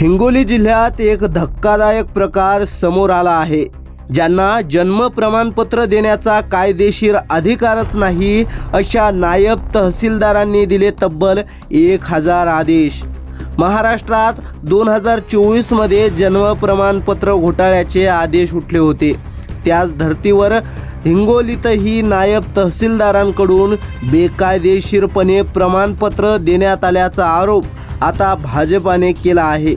हिंगोली जिल्ह्यात एक धक्कादायक प्रकार समोर आला आहे. ज्यांना जन्म प्रमाणपत्र देण्याचा कायदेशीर अधिकारच नाही अशा नायब तहसीलदारांनी दिले तब्बल एक हजार आदेश. महाराष्ट्रात दोन हजार चोवीसमध्ये जन्म प्रमाणपत्र घोटाळ्याचे आदेश उठले होते. त्याच धर्तीवर हिंगोलीतही नायब तहसीलदारांकडून बेकायदेशीरपणे प्रमाणपत्र देण्यात आल्याचा आरोप आता भाजपाने केला आहे.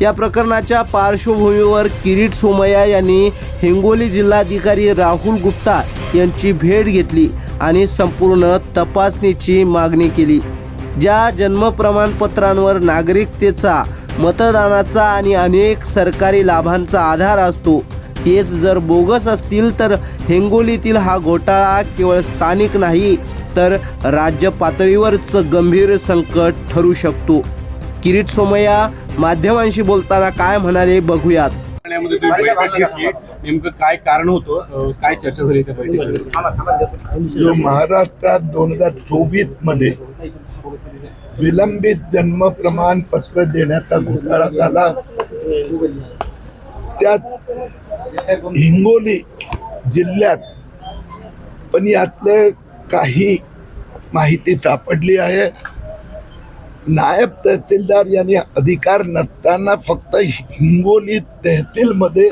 या प्रकरणाच्या पार्श्वभूमीवर किरीट सोमय्या यांनी हिंगोली जिल्हाधिकारी राहुल गुप्ता यांची भेट घेतली आणि संपूर्ण तपासणीची मागणी केली. ज्या जन्म प्रमाणपत्रांवर नागरिकतेचा मतदानाचा आणि अनेक सरकारी लाभांचा आधार असतो तेच जर बोगस असतील तर हिंगोलीतील हा घोटाळा केवळ स्थानिक नाही तर राज्य पातळीवरच गंभीर संकट ठरू शकतो. किरीट सोमय्या माध्यमांशी बोलताना काय म्हणाले बघूयात. नेमकं काय कारण होतं? काय चर्चा झाली त्या बैठकीमध्ये? जो महाराष्ट्रात दोन हजार चोवीसमध्ये विलंबित जन्म प्रमाणपत्र देण्याचा घोटाळा झाला. त्यात हिंगोली जिल्ह्यात पण यातलं काही माहिती सापडली आहे. नायब तहसीलदार यांनी अधिकार नसताना फक्त हिंगोली तहसीलमध्ये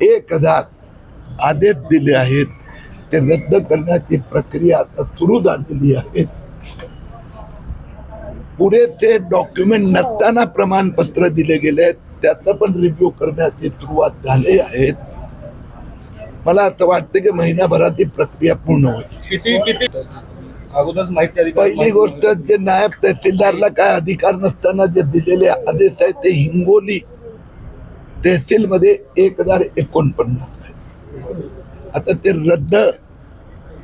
एक हजार आदेश दिले आहेत. ते रद्द करण्याची प्रक्रिया आता सुरू झालेली आहे. पुरेसे डॉक्युमेंट नसताना प्रमाणपत्र दिले गेले आहेत. त्याचं पण रिव्ह्यू करण्याची सुरुवात झाली आहे. मला असं वाटतं की महिन्याभरात ही प्रक्रिया पूर्ण होईल. किती किती अगोदरच माहिती पहिली गोष्ट जे नायब तहसीलदारला काय अधिकार नसताना जे दिलेले आदेश आहेत ते हिंगोली तहसीलमध्ये एक हजार एकोणपन्नास. आता ते रद्द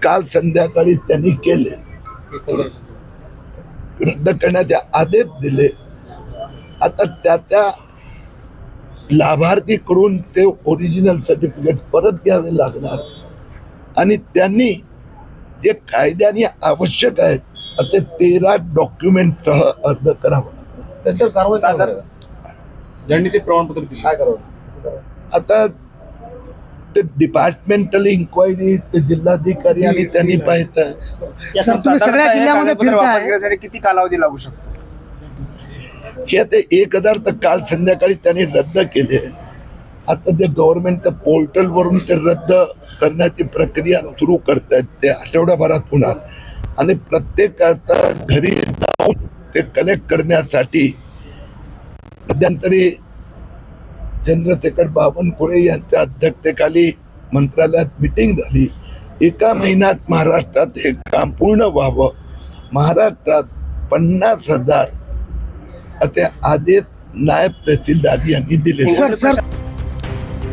काल संध्याकाळी त्यांनी केले. रद्द करण्याचे आदेश दिले. आता त्या त्या लाभार्थीकडून ते ओरिजिनल सर्टिफिकेट परत घ्यावे लागणार. आणि त्यांनी जे कायद्याने आवश्यक आहेत असे तेरा डॉक्युमेंट सह अर्ज करावा. त्यांच्यावर कारवाई काय? ज्यांनी ते प्रमाणपत्र दिले. काय करावं? कसं करावं? आता ते डिपार्टमेंटल इन्क्वायरी ते जिल्हाधिकारी आणि त्यांनी सर तुम्ही सगळ्या जिल्ह्यामध्ये कागदपत्र वापस फिरताय घेण्यासाठी किती कालावधी लागू शकतो? हे ते एक हजार तर काल संध्याकाळी त्यांनी रद्द केले. आता जे गव्हर्नमेंटच्या पोर्टल वरून ते रद्द करण्याची प्रक्रिया सुरू करतायत ते आठवड्याभरात होणार. आणि प्रत्येकाचा घरी जाऊन ते कलेक्ट करण्यासाठी मध्यंतरी चंद्रशेखर बावनकुळे यांच्या अध्यक्षतेखाली मंत्रालयात मिटिंग झाली. एका महिन्यात महाराष्ट्रात हे काम पूर्ण व्हावं. महाराष्ट्रात पन्नास हजार असे आदेश नायब तहसीलदार यांनी दिले सर सर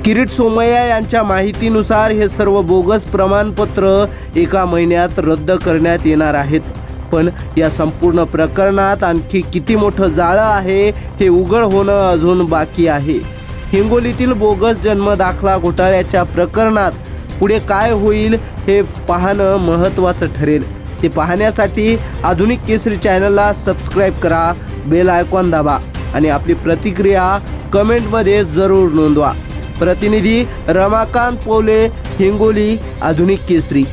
किरीट सोमय्या यांच्या माहितीनुसार हे सर्व बोगस प्रमाणपत्र एका महिन्यात रद्द करण्यात येणार आहेत. पण या संपूर्ण प्रकरणात आणखी किती मोठं जाळं आहे हे उघड होणं अजून बाकी आहे. हिंगोलीतील बोगस जन्म दाखला घोटाळ्याच्या प्रकरणात पुढे काय होईल हे पाहणं महत्त्वाचं ठरेल. ते पाहण्यासाठी आधुनिक केसरी चॅनलला सबस्क्राईब करा बेल आयकॉन दाबा आणि आपली प्रतिक्रिया कमेंटमध्ये जरूर नोंदवा. प्रतिनिधी रमाकांत पोले हिंगोली आधुनिक केसरी.